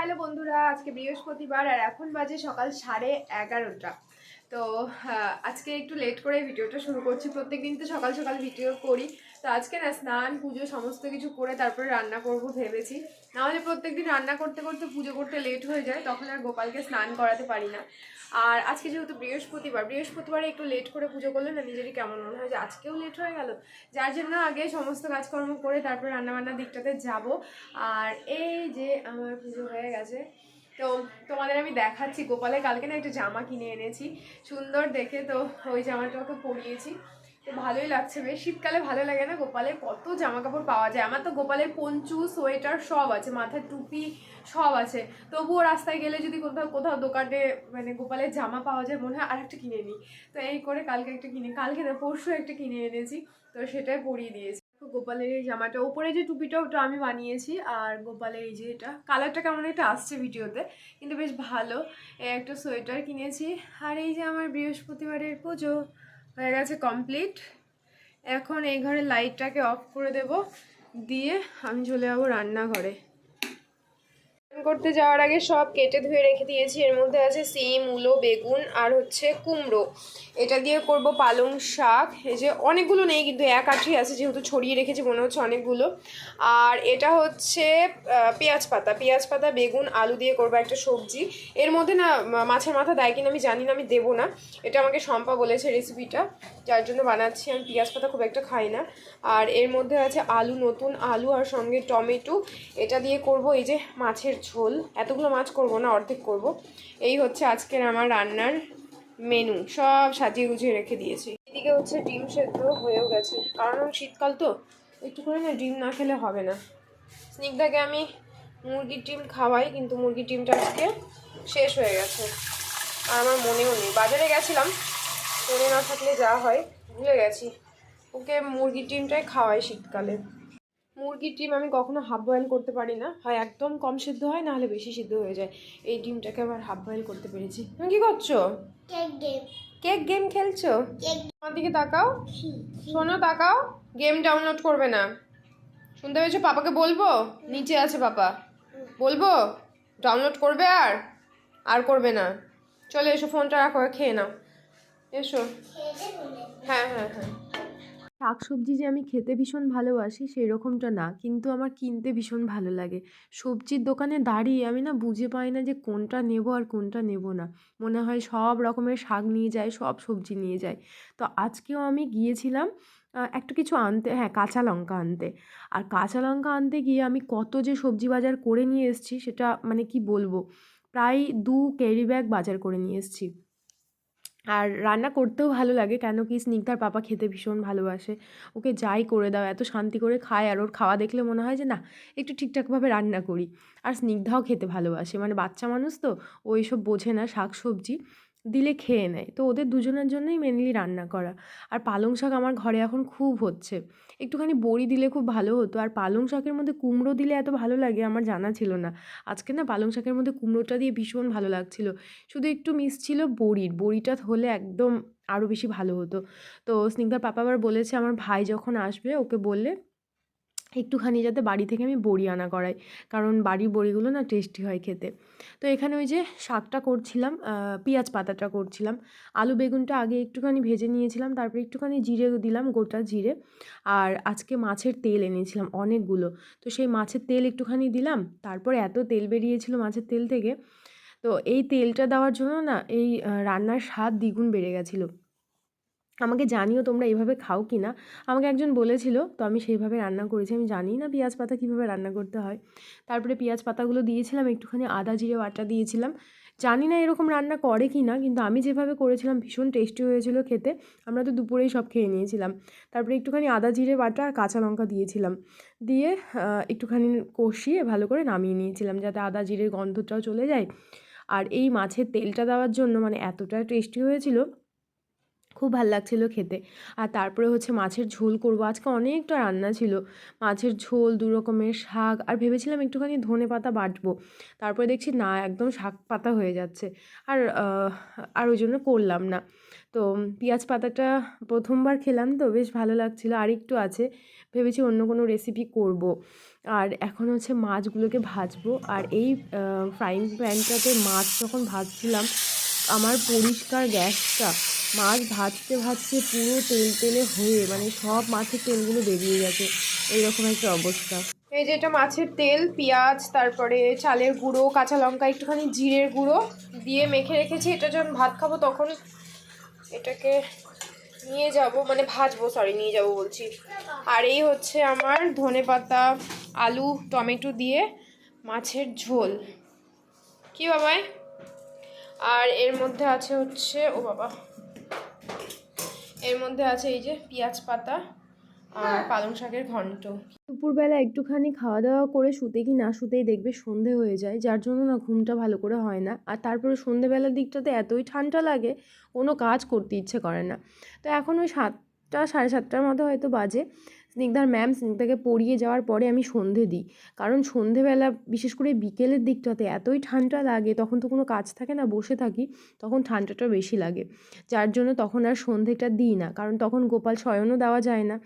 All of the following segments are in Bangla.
হ্যালো বন্ধুরা, আজকে বৃহস্পতিবার আর এখন বাজে সকাল সাড়ে এগারোটা। তো আজকে একটু লেট করে ভিডিওটা শুরু করছি। প্রত্যেক দিন তো সকাল সকাল ভিডিও করি। তো আজকে না স্নান, পুজো সমস্ত কিছু করে তারপরে রান্না করব ভেবেছি। নাহলে প্রত্যেকদিন রান্না করতে করতে পুজো করতে লেট হয়ে যায়, তখন আর গোপালকে স্নান করাতে পারি না। আর আজকে যেহেতু বৃহস্পতিবার, বৃহস্পতিবারে একটু লেট করে পুজো করলে না নিজেরই কেমন মনে হয় যে আজকেও লেট হয়ে গেল? যার জন্য আগে সমস্ত কাজকর্ম করে তারপর রান্নাবান্নার দিকটাতে যাব। আর এই যে আমার পুজো হয়ে গেছে, তো তোমাদের আমি দেখাচ্ছি। গোপালের কালকে না একটা জামা কিনে এনেছি, সুন্দর দেখে তো ওই জামাটা ওকে পরিয়েছি। ভালোই লাগছে বেশ। শীতকালে ভালো লাগে না? গোপালের কত জামা কাপড় পাওয়া যায়। আমার তো গোপালের পঞ্চু, সোয়েটার সব আছে, মাথার টুপি সব আছে। তবুও রাস্তায় গেলে যদি কোথাও কোথাও দোকানে মানে গোপালের জামা পাওয়া যায়, মনে হয় আর একটা কিনে নিই। তো এই করে কালকে একটা কিনে, কালকে না, পরশু একটা কিনে এনেছি। তো সেটাই পরিয়ে দিয়েছি। গোপালের এই জামাটা, ওপরে যে টুপিটা ওটা আমি বানিয়েছি। আর গোপালের এই যে এটা, কালারটা কেমন একটা আসছে ভিডিওতে, কিন্তু বেশ ভালো। একটা সোয়েটার কিনেছি। আর এই যে আমার বৃহস্পতিবারের পুজো হয়ে গেছে কমপ্লিট এখন এই ঘরে লাইটটাকে অফ করে দেব। দিয়ে আমি চলে যাব রান্নাঘরে। রান্না করতে যাওয়ার আগে সব কেটে ধুয়ে রেখে দিয়েছি। এর মধ্যে আছে সিম উলো বেগুন আর হচ্ছে কুমড়ো। এটা দিয়ে করব পালং শাক। এই যে অনেকগুলো নেই, কিন্তু এক আঠি আছে যেহেতু ছড়িয়ে রেখেছি, মনে হচ্ছে অনেকগুলো। আর এটা হচ্ছে পেঁয়াজ পাতা। পেঁয়াজ পাতা, বেগুন, আলু দিয়ে করব একটা সবজি। এর মধ্যে না মাছের মাথা দেয় কিনা আমি জানি না, আমি দেবো না। এটা আমাকে শম্পা বলেছে রেসিপিটা। যার জন্য বানাচ্ছি আমি। পেঁয়াজ পাতা খুব একটা খাই না। আর এর মধ্যে আছে আলু, নতুন আলু আর সঙ্গে টমেটো। এটা দিয়ে করব এই যে মাছের ঝোল। এতগুলো মাছ করব না, অর্ধেক করব। এই হচ্ছে আজকের আমার রান্নার মেনু সব সাজিয়ে গুছিয়ে রেখে দিয়েছি। এদিকে হচ্ছে ডিম সেদ্ধ হয়েও গেছে। কারণ শীতকাল তো একটু করে না ডিম না খেলে হবে না। স্নিগ্ধাকে আমি মুরগির ডিম খাওয়াই, কিন্তু মুরগির ডিমটা আজকে শেষ হয়ে গেছে। আর আমার মনেও নেই। বাজারে গেছিলাম মনে না থাকলে যা হয়, ভুলে গেছি। ওকে মুরগির ডিমটাই খাওয়াই শীতকালে। মুরগির ডিম আমি কখনো হাফ বয়েল করতে পারি না। হয় একদম কম সিদ্ধ হয় না হলে বেশি সিদ্ধ হয়ে যায়। এই ডিমটাকে আবার হাফ বয়েল করতে পেরেছি। তুমি কি করছ? কেক গেম কেক গেম খেলছো? আমার দিকে তাকাও। শোনো তাকাও। গেম ডাউনলোড করবে না। শুনতে পেয়েছ পাপাকে বলব? নিচে আছে পাপা। বলব? ডাউনলোড করবে আর? আর করবে না। চলে এসো ফোনটা রাখো খেয়ে নাও। এসো। হ্যাঁ হ্যাঁ হ্যাঁ। শাকসবজি যে আমি খেতে ভীষণ ভালোবাসি সেই রকমটা না। কিন্তু আমার কিনতে ভীষণ ভালো লাগে। সবজির দোকানে দাঁড়িয়ে আমি না বুঝে পাই না যে কোনটা নেব আর কোনটা নেব না। মনে হয় সব রকমের শাক নিয়ে যায়, সব সবজি নিয়ে যায়। তো আজকেও আমি গিয়েছিলাম একটা কিছু আনতে হ্যাঁ কাঁচা লঙ্কা আনতে। আর কাঁচা লঙ্কা আনতে গিয়ে আমি কত যে সবজি বাজার করে নিয়ে এসেছি সেটা মানে কি বলব? প্রায় দু ক্যারি ব্যাগ বাজার করে নিয়ে এসেছি। আর রান্না করতেও ভালো লাগে কেন কি স্নিগ্ধার পাপা খেতে ভীষণ ভালোবাসে। ওকে যাই করে দাও, এত শান্তি করে খায় আর ওর খাওয়া দেখলে মনে হয় যে না, একটু ঠিকঠাকভাবে রান্না করি। আর স্নিগ্ধাও খেতে ভালোবাসে মানে বাচ্চা মানুষ তো, ও সব বোঝে না, শাক সবজি। দিলে খেয়ে নেয়। তো ওদের দুজনের জন্যই মেনলি রান্না করা। আর পালং শাক আমার ঘরে এখন খুব হচ্ছে। একটুখানি বড়ি দিলে খুব ভালো হতো। আর পালং শাকের মধ্যে কুমড়ো দিলে এত ভালো লাগে আমার জানা ছিল না। আজকে না পালং শাকের মধ্যে কুমড়োটা দিয়ে ভীষণ ভালো লাগছিল। শুধু একটু মিস ছিল বড়ির। বড়িটা হলে একদম আরও বেশি ভালো হতো। তো স্নিগ্ধার পাপা আবার বলেছে, আমার ভাই যখন আসবে, ওকে বললে একটুখানি যাতে বাড়ি থেকে আমি বড়ি আনা করাই। কারণ বাড়ির বড়িগুলো না টেস্টি হয় খেতে। তো এখানে ওই যে শাকটা করছিলাম পেঁয়াজ পাতাটা করছিলাম। আলু বেগুনটা আগে একটুখানি ভেজে নিয়েছিলাম, তারপরে একটুখানি জিরে দিলাম, গোটা জিরে। আর আজকে মাছের তেল এনেছিলাম অনেকগুলো। তো সেই মাছের তেল একটুখানি দিলাম, তারপর এত তেল বেরিয়েছিল মাছের তেল থেকে। তো এই তেলটা দেওয়ার জন্য না এই রান্নার স্বাদ দ্বিগুণ বেড়ে গেছিল। আমাকে জানিও তোমরা এইভাবে খাও কি না। আমাকে একজন বলেছিল, তো আমি সেইভাবে রান্না করেছি, আমি জানি না পেঁয়াজ পাতা কীভাবে রান্না করতে হয়। তারপরে পেঁয়াজ পাতাগুলো দিয়েছিলাম, একটুখানি আদা, জিরে, বাটা দিয়েছিলাম। জানি না এরকম রান্না করে কি না, কিন্তু আমি যেভাবে করেছিলাম, ভীষণ টেস্টি হয়েছিল খেতে। আমরা তো দুপুরেই সব খেয়ে নিয়েছিলাম। তারপরে একটুখানি আদা, জিরে, বাটা আর কাঁচা লঙ্কা দিয়েছিলাম। দিয়ে একটুখানি কষিয়ে ভালো করে নামিয়ে নিয়েছিলাম, যাতে আদা, জিরের গন্ধটাও চলে যায়। আর এই মাছের তেলটা দেওয়ার জন্য মানে এতটা টেস্টি হয়েছিল খুব ভালো লাগছিল খেতে। আর তারপরে হচ্ছে মাছের ঝোল করব। আজকে অনেকটা রান্না ছিল। মাছের ঝোল, দু রকমের শাক, আর ভেবেছিলাম একটুখানি ধনে পাতা বাটবো। তারপরে দেখছি না, একদম শাক পাতা হয়ে যাচ্ছে। আর আর ওই জন্য করলাম না। তো পেঁয়াজ পাতাটা প্রথমবার খেলাম তো, বেশ ভালো লাগছিল। আর একটু আছে, ভেবেছি অন্য কোনো রেসিপি করব। আর এখন হচ্ছে মাছগুলোকে ভাজবো। আর এই ফ্রাইং প্যানটাতে মাছ যখন ভাজছিলাম, আমার পরিষ্কার গ্যাসটা মাছ ভাজতে ভাজতে পুরো তেল তেলে হয়ে মানে সব মাছের তেলগুলো বেরিয়ে গেছে। এইরকম একটা অবস্থা। এই যে এটা মাছের তেল, পেঁয়াজ, তারপরে চালের গুঁড়ো, কাঁচা লঙ্কা, একটুখানি জিরের গুঁড়ো দিয়ে মেখে রেখেছি। এটা যখন ভাত খাব তখন এটাকে নিয়ে যাব মানে ভাজবো সরি নিয়ে যাব বলছি। আর এই হচ্ছে আমার ধনে পাতা, আলু, টমেটো দিয়ে মাছের ঝোল। কি বাবাই? আর এর মধ্যে আছে হচ্ছে, ও বাবা এর মধ্যে আছে এই যে পেঁয়াজ পাতা আর পালং শাকের ঘন্ট। দুপুরবেলা একটুখানি খাওয়া দাওয়া করে শুতে কি না শুতেই দেখবে সন্ধে হয়ে যায় যার জন্য না ঘুমটা ভালো করে হয় না। আর তারপরে সন্ধেবেলার দিকটাতে এতই ঠান্ডা লাগে কোনো কাজ করতে ইচ্ছে করে না। তো এখন ওই সাতটা সাড়ে সাতটার মতো হয়তো বাজে। স্নিগ্ধার ম্যাম স্নিগ্ধাকে পড়িয়ে যাওয়ার পরে আমি সন্ধে দিই। কারণ সন্ধেবেলা, বিশেষ করে বিকেলের দিকটাতে এতই ঠান্ডা লাগে, তখন তো কোনো কাজ থাকে না, বসে থাকি, তখন ঠান্ডাটা বেশি লাগে। যার জন্য তখন আর সন্ধেটা দিই না, কারণ তখন গোপাল শয়নও দেওয়া যায় না।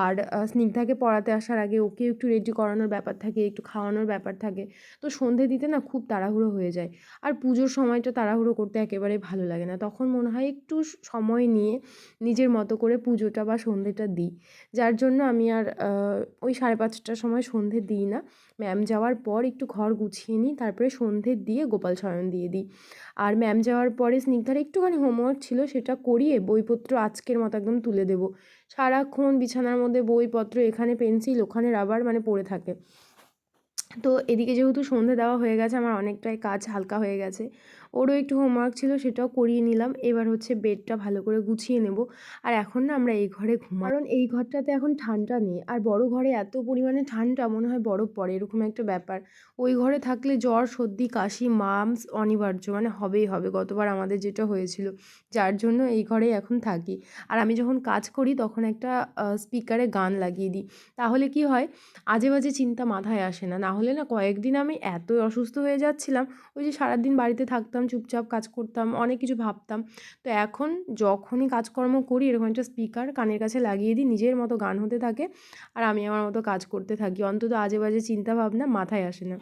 আর স্নিগ্ধাকে পড়াতে আসার আগে ওকে একটু রেডি করানোর ব্যাপার থাকে, একটু খাওয়ানোর ব্যাপার থাকে। তো সন্ধে দিতে না খুব তাড়াহুড়ো হয়ে যায়। আর পুজোর সময়টা তাড়াহুড়ো করতে একেবারে ভালো লাগে না। তখন মনে হয় একটু সময় নিয়ে নিজের মতো করে পুজোটা বা সন্ধেটা দিই। যার জন্য আমি আর ওই সাড়ে পাঁচটার সময় সন্ধে দিই না। ম্যাম যাওয়ার পর একটু ঘর গুছিয়ে নিই, তারপরে সন্ধে দিয়ে গোপাল শয়ন দিয়ে দিই। আর ম্যাম যাওয়ার পরে স্নিগ্ধার একটুখানি হোমওয়ার্ক ছিল, সেটা করিয়ে বইপত্র আজকের মতো একদম তুলে দেবো। সারাক্ষণ বিছানার মধ্যে বইপত্র, এখানে পেন্সিল, ওখানে রাবার মানে পড়ে থাকে। তো এদিকে যেহেতু সন্ধে দেওয়া হয়ে গেছে, আমার অনেকটাই কাজ হালকা হয়ে গেছে। ওরও একটু হোমওয়ার্ক ছিল, সেটাও করিয়ে নিলাম। এবার হচ্ছে বেডটা ভালো করে গুছিয়ে নেব। আর এখন না আমরা এই ঘরে ঘুমাই। কারণ এই ঘরটাতে এখন ঠান্ডা নেই। আর বড় ঘরে এত পরিমাণে ঠান্ডা, মনে হয় বরফ পড়ে, এরকম একটা ব্যাপার। ওই ঘরে থাকলে জ্বর, সর্দি, কাশি, মামস অনিবার্য। মানে হবেই হবে। গতবার আমাদের যেটা হয়েছিল, যার জন্য এই ঘরেই এখন থাকি। আর আমি যখন কাজ করি, তখন একটা স্পিকারে গান লাগিয়ে দিই। তাহলে কি হয়? আজে বাজে চিন্তা মাথায় আসে না। না হলে না কয়েকদিন আমি এত অসুস্থ হয়ে যাচ্ছিলাম, ওই যে সারাদিন বাড়িতে থাকতাম থাকতাম চুপচাপ কাজ করতাম, অনেক কিছু ভাবতাম। তো এখন যখনই কাজকর্ম করি, এরকম একটা স্পিকার কানের কাছে লাগিয়ে দিই, নিজের মতো গান হতে থাকে আর আমি আমার মতো কাজ করতে থাকি। অন্তত আজে বাজে চিন্তা ভাবনা মাথায় আসে না।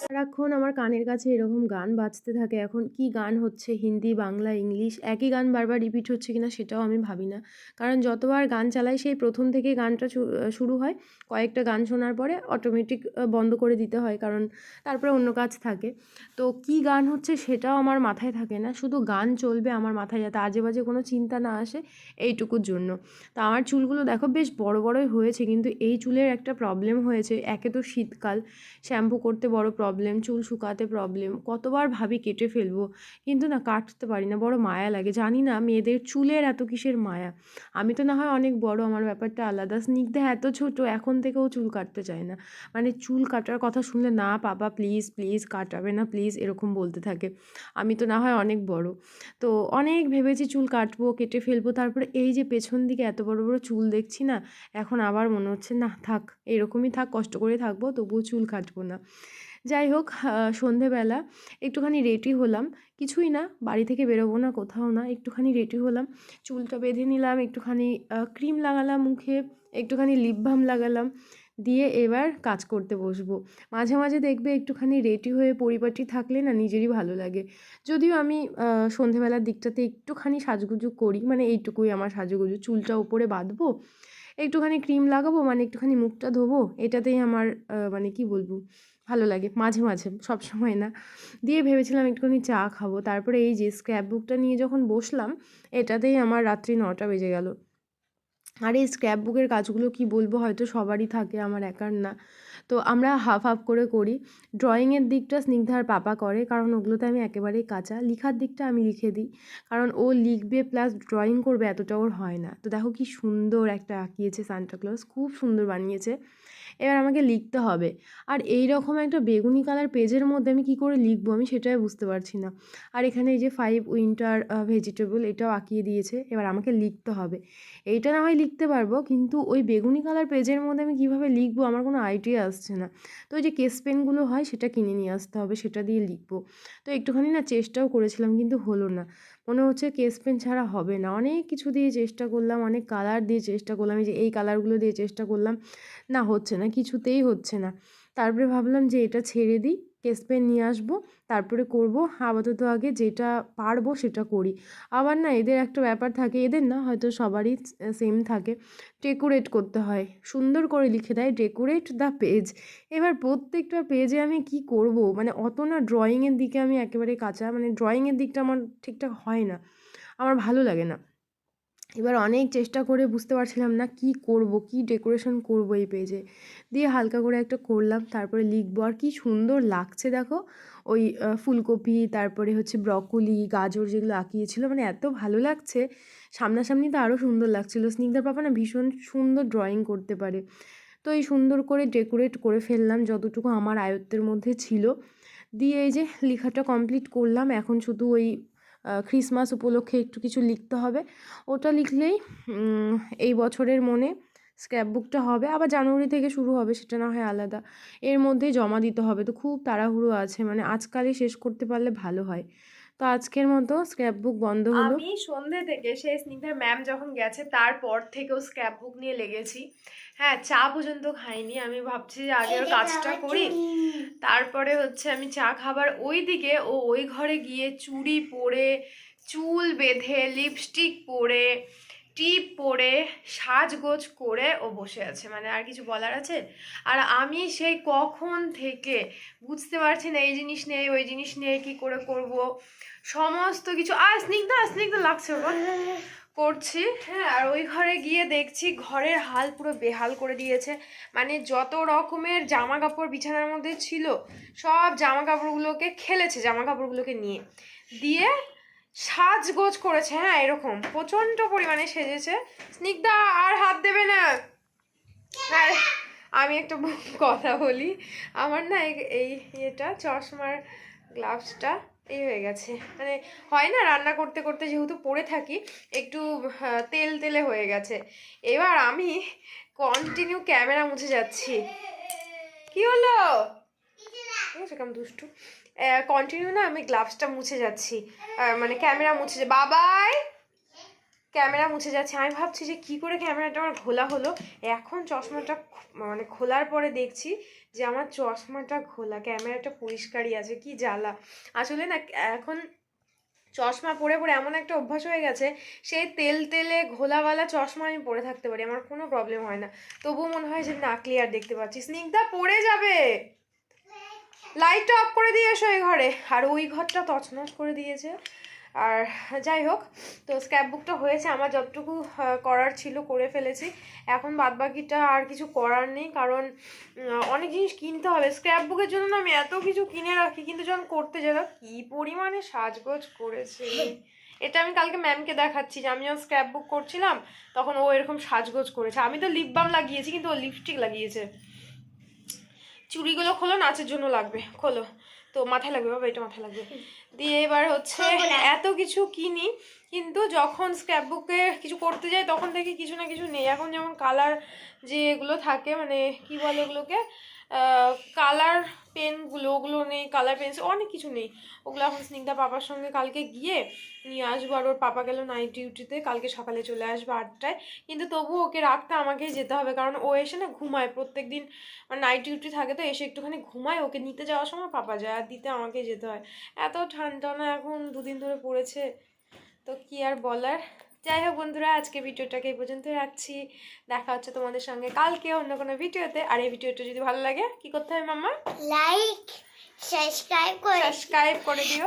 সারাক্ষণ আমার কানের কাছে এরকম গান বাজতে থাকে। এখন কি গান হচ্ছে? হিন্দি, বাংলা, ইংলিশ একই গান বারবার রিপিট হচ্ছে কিনা সেটাও আমি ভাবি না। কারণ যতবার গান চালাই, সেই প্রথম থেকে গানটা শুরু হয়। কয়েকটা গান শোনার পরে অটোমেটিক বন্ধ করে দিতে হয়। কারণ তারপরে অন্য কাজ থাকে। তো কি গান হচ্ছে সেটাও আমার মাথায় থাকে না। শুধু গান চলবে আমার মাথায় যাতে আজে বাজে কোনো চিন্তা না আসে এইটুকুর জন্য। তো আমার চুলগুলো দেখো বেশ বড় বড়ই হয়েছে, কিন্তু এই চুলের একটা প্রবলেম হয়েছে। একে তো শীতকাল, শ্যাম্পু করতে বড় প্রবলেম চুল শুকাতে প্রবলেম কতবার ভাবি কেটে ফেলব, কিন্তু না কাটতে পারি না, বড় মায়া লাগে। জানি না মেয়েদের চুলের এত কিসের মায়া। আমি তো না হয় অনেক বড়, আমার ব্যাপারটা আলাদা। স্নিগ্ধা এত ছোট, এখন থেকেও চুল কাটতে চায় না। মানে চুল কাটার কথা শুনলে না পাপা প্লিজ প্লিজ কাটাবে না প্লিজ এরকম বলতে থাকে। আমি তো না হয় অনেক বড়। তো অনেক ভেবেছি চুল কাটবো, কেটে ফেলব। তারপরে এই যে পেছন দিকে এত বড় বড় চুল দেখছি না, এখন আবার মনে হচ্ছে, না, থাক, এরকমই থাক, কষ্ট করে থাকব, তবুও চুল কাটবো না। যাই হোক সন্ধেবেলা একটুখানি রেডি হলাম। কিছুই না, বাড়ি থেকে বেরোবো না, কোথাও না, একটুখানি রেডি হলাম। চুলটা বেঁধে নিলাম, একটুখানি ক্রিম লাগালাম মুখে, একটুখানি লিপ বাম লাগালাম। দিয়ে এবার কাজ করতে বসবো। মাঝে মাঝে দেখবে একটুখানি রেডি হয়ে পরিপাটি থাকলে না নিজেরই ভালো লাগে। যদিও আমি সন্ধেবেলার দিকটাতে একটুখানি সাজগুজু করি মানে এইটুকুই আমার সাজুগুজু। চুলটা উপরে বাঁধবো, একটুখানি ক্রিম লাগাবো মানে একটুখানি মুখটা ধোবো, এটাতেই আমার মানে কি বলব, ভালো লাগে। মাঝে মাঝে, সব সময় না। দিয়ে ভেবেছিলাম একটুখানি চা খাব। তারপরে এই যে স্ক্র্যাপ বুকটা নিয়ে যখন বসলাম, এটাতেই আমার রাত্রি নটা বেজে গেল। আর এই স্ক্র্যাপ বুকের কাজগুলো কি বলব? হয়তো সবারই থাকে, আমার একার না। তো আমরা হাফ হাফ করে করি। ড্রয়িংয়ের দিকটা স্নিগ্ধার পাপা করে, কারণ ওগুলোতে আমি একেবারেই কাঁচা। লিখার দিকটা আমি লিখে দিই, কারণ ও লিখবে প্লাস ড্রয়িং করবে, এতটা ওর হয় না। তো দেখো কি সুন্দর একটা আঁকিয়েছে সান্টাক্লজ খুব সুন্দর বানিয়েছে। এবার আমাকে লিখতে হবে। আর এই রকম একটা বেগুনি কালার পেজের মধ্যে আমি কী করে লিখব আমি সেটাই বুঝতে পারছি না। আর এখানে এই যে ফাইভ উইন্টার ভেজিটেবল এটাও আঁকিয়ে দিয়েছে, এবার আমাকে লিখতে হবে। এইটা না হয় লিখতে পারব, কিন্তু ওই বেগুনি কালার পেজের মধ্যে আমি কীভাবে লিখব আমার কোনো আইডিয়া আসছে না। তো ওই যে কেস পেনগুলো হয় সেটা কিনে নিয়ে আসতে হবে, সেটা দিয়ে লিখব। তো একটুখানি না চেষ্টাও করেছিলাম, কিন্তু হলো না। মনে হচ্ছে কেস পেন ছাড়া হবে না। অনেক কিছু দিয়ে চেষ্টা করলাম, অনেক কালার দিয়ে চেষ্টা করলাম, এই যে এই কালারগুলো দিয়ে চেষ্টা করলাম। না, হচ্ছে না, কিছুতেই হচ্ছে না। তারপরে ভাবলাম যে এটা ছেড়ে দিই। কেস পেন নিয়ে আসব, তারপরে করব, আপাতত আগে যেটা পারব সেটা করি। আবার না এদের একটা ব্যাপার থাকে, এদের না হয়তো সবারই সেম থাকে। ডেকোরেট করতে হয়। সুন্দর করে লিখে দেয় ডেকোরেট দ্য পেজ এবার প্রত্যেকটা পেজে আমি কি করব? মানে অত না ড্রয়িংয়ের দিকে আমি একেবারে কাঁচা মানে ড্রয়িংয়ের দিকটা আমার ঠিকঠাক হয় না। আমার ভালো লাগে না। এবার অনেক চেষ্টা করে বুঝতে পারছিলাম না কি করব, কি ডেকোরেশন করব এই পেজে দিয়ে হালকা করে একটা করলাম, তারপরে লিখব আর কি সুন্দর লাগছে দেখো। ওই ফুলকপি, তারপরে হচ্ছে ব্রকলি গাজর যেগুলো আঁকিয়েছিল মানে এত ভালো লাগছে। সামনাসামনি তো আরও সুন্দর লাগছিল। স্নিগ্ধার পাপা না ভীষণ সুন্দর ড্রয়িং করতে পারে। তো এই সুন্দর করে ডেকোরেট করে ফেললাম যতটুকু আমার আয়ত্তের মধ্যে ছিল। দিয়ে এই যে লেখাটা কমপ্লিট করলাম। এখন শুধু ওই ক্রিসমাস উপলক্ষে একটু কিছু লিখতে হবে। ওটা লিখলেই এই বছরের মনে স্ক্র্যাপ বুকটা হবে। আবার জানুয়ারি থেকে শুরু হবে, সেটা না হয় আলাদা। এর মধ্যেই জমা দিতে হবে। তো খুব তাড়াহুড়ো আছে। মানে আজকালই শেষ করতে পারলে ভালো হয়। তো আজকের মতো স্ক্র্যাপ বুক বন্ধ হলো। আমি সন্ধে থেকে সেই স্নিগ্ধার ম্যাম যখন গেছে তারপর থেকেও স্ক্র্যাপ বুক নিয়ে লেগেছি। হ্যাঁ চা পর্যন্ত খাইনি। আমি ভাবছি যে আগে ওর কাজটা করি। তারপরে হচ্ছে আমি চা খাবার ওই দিকে ও ওই ঘরে গিয়ে চুড়ি পরে চুল বেঁধে লিপস্টিক পরে টিপ পরে সাজগোজ করে ও বসে আছে। মানে আর কিছু বলার আছে? আর আমি সেই কখন থেকে বুঝতে পারছি না, এই জিনিস নেই, ওই জিনিস নেই, কি করে করব? সমস্ত কিছু আর স্নিগ্ধা স্নিগ্ধা লাগছে করছি হ্যাঁ আর ওই ঘরে গিয়ে দেখছি ঘরের হাল পুরো বেহাল করে দিয়েছে। মানে যত রকমের জামা কাপড় বিছানার মধ্যে ছিল, সব জামা কাপড়গুলোকে খেলেছে জামা কাপড়গুলোকে নিয়ে। দিয়ে সাজগোজ করেছে হ্যাঁ এরকম। প্রচণ্ড পরিমাণে সেজেছে। স্নিগ্ধা আর হাত দেবে না। আর আমি একটা কথা বলি আমার না এই- ইয়েটা চশমার গ্লাভসটা এই হয়ে গেছে। মানে হয় না রান্না করতে করতে যেহেতু পরে থাকি একটু তেল তেলে হয়ে গেছে। এবার আমি কন্টিনিউ ক্যামেরা মুছে যাচ্ছি। কি হলো? ঠিক আছে কেমন দুষ্টু? কন্টিনিউ না, আমি গ্লাভসটা মুছে যাচ্ছি। মানে ক্যামেরা মুছে যা- বাবাই! ক্যামেরা মুছে যাচ্ছে। আমি ভাবছি যে কি করে ক্যামেরাটা আমার ঘোলা হলো। এখন চশমাটা মানে খোলার পরে দেখছি যে আমার চশমাটা খোলা ক্যামেরাটা পরিষ্কারই আছে, কি জ্বালা। আসলে না, এখন চশমা পরে পরে এমন একটা অভ্যাস হয়ে গেছে, সেই তেল তেলে ঘোলাওয়ালা চশমা আমি পরে থাকতে পারি। আমার কোনো প্রবলেম হয় না। তবুও মনে হয় যে না ক্লিয়ার দেখতে পাচ্ছি। স্নিগ্ধা পড়ে যাবে! লাইটটা অফ করে দিয়ে এসো এই ঘরে। আর ওই ঘরটা তছনছ করে দিয়েছে। আর যাই হোক, তো স্ক্র্যাপ বুকটা হয়েছে। আমার যতটুকু করার ছিল করে ফেলেছি। এখন বাদবাকিটা আর কিছু করার নেই। কারণ অনেক জিনিস কিনতে হবে। স্ক্র্যাপ বুকের জন্য আমি এত কিছু কিনে রাখি। কিন্তু যখন করতে তখন কী পরিমাণে সাজগোজ করেছে। এটা আমি কালকে ম্যামকে দেখাচ্ছি যে আমি যখন স্ক্র্যাপ বুক করছিলাম, তখন ও এরকম সাজগোজ করেছে। আমি তো লিপ বাম লাগিয়েছি, কিন্তু ও লিপস্টিক লাগিয়েছে। চুড়িগুলো খোলো নাচের জন্য লাগবে। খোলো। তো মাথায় লাগবে বাবা এটা মাথায় লাগবে। দিয়ে এবার হচ্ছে এত কিছু কিনি কিন্তু যখন স্ক্র্যাপ বুকে কিছু করতে যাই তখন দেখি কিছু না কিছু নেই। এখন যেমন কালার যে এগুলো থাকে মানে কি বলে এগুলোকে কালার পেনগুলো ওগুলো নেই কালার পেন্সিল অনেক কিছু নেই। ওগুলো এখন স্নিগ্ধা পাপার সঙ্গে কালকে গিয়ে নিয়ে আসব, আর ওর পাপা গেল নাইট ডিউটিতে কালকে সকালে চলে আসবে আটটায়। কিন্তু তবুও ওকে রাখতে আমাকেই যেতে হবে, কারণ ও এসে না ঘুমায়। প্রত্যেক দিন মানে নাইট ডিউটি থাকে তো, এসে একটুখানি ঘুমায়, ওকে নিতে যাওয়ার সময় পাপা যায়, আর দিতে আমাকেই যেতে হয়। এত ঠান্ডা না, এখন দুদিন ধরে পড়েছে, তো কি আর বলার? যাই হোক বন্ধুরা আজকে ভিডিওটাকে এই পর্যন্ত রাখছি। দেখা হচ্ছে তোমাদের সঙ্গে কালকে অন্য কোনো ভিডিওতে। আর এই ভিডিওটা যদি ভালো লাগে কি করতে হবে মাম্মা? লাইক সাবস্ক্রাইব করে সাবস্ক্রাইব করে দিও।